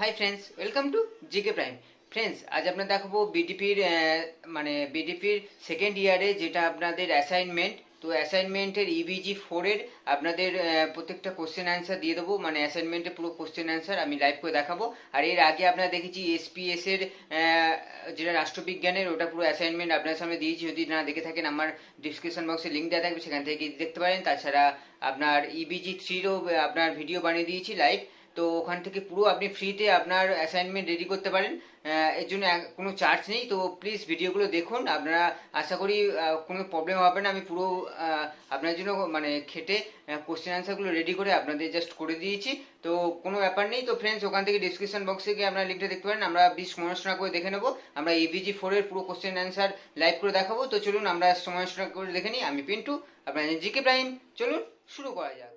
Hi friends welcome to GK prime friends আজ আপনার দেখাবো বিডিপির মানে বিডিপির সেকেন্ড ইয়ারে যেটা আপনাদের অ্যাসাইনমেন্ট তো অ্যাসাইনমেন্টের ইবিজি ফোরের আপনাদের প্রত্যেকটা কোশ্চেন অ্যান্সার দিয়ে দেবো। মানে অ্যাসাইনমেন্টের পুরো কোশ্চেন অ্যান্সার আমি লাইভ করে দেখাবো। আর এর আগে আপনারা দেখেছি এসপিএস এর যেটা রাষ্ট্রবিজ্ঞানের, ওটা পুরো অ্যাসাইনমেন্ট আপনার সামনে দিয়েছি। যদি না দেখে থাকেন, আমার ডিসক্রিপশন বক্সে লিঙ্ক দেওয়া থাকবে, সেখান থেকে দেখতে পারেন। তাছাড়া আপনার E ইবিজি থ্রিরও আপনার ভিডিও বানিয়ে দিয়েছি লাইভ তো ওখান থেকে পুরো আপনি ফ্রিতে আপনার অ্যাসাইনমেন্ট রেডি করতে পারেন। এর জন্য কোনো চার্জ নেই। তো প্লিজ ভিডিওগুলো দেখুন। আপনারা আশা করি কোনো প্রবলেম হবে না। আমি পুরো আপনার জন্য মানে খেটে কোশ্চেন অ্যান্সারগুলো রেডি করে আপনাদের জাস্ট করে দিয়েছি। তো কোনো ব্যাপার নেই। তো ফ্রেন্ডস ওখান থেকে ডিসক্রিপশন বক্সে গিয়ে আপনারা লিঙ্কটা দেখতে পারেন। আমরা বিশ সমালোচনা করে দেখে নেব। আমরা ইভিজি ফোরের পুরো কোশ্চেন অ্যান্সার লাইভ করে দেখাবো। তো চলুন, আমরা সমালোচনা করে দেখে নিই। আমি পিন্টু, আপনার জিকে প্রাইম। চলুন, শুরু করা যাক।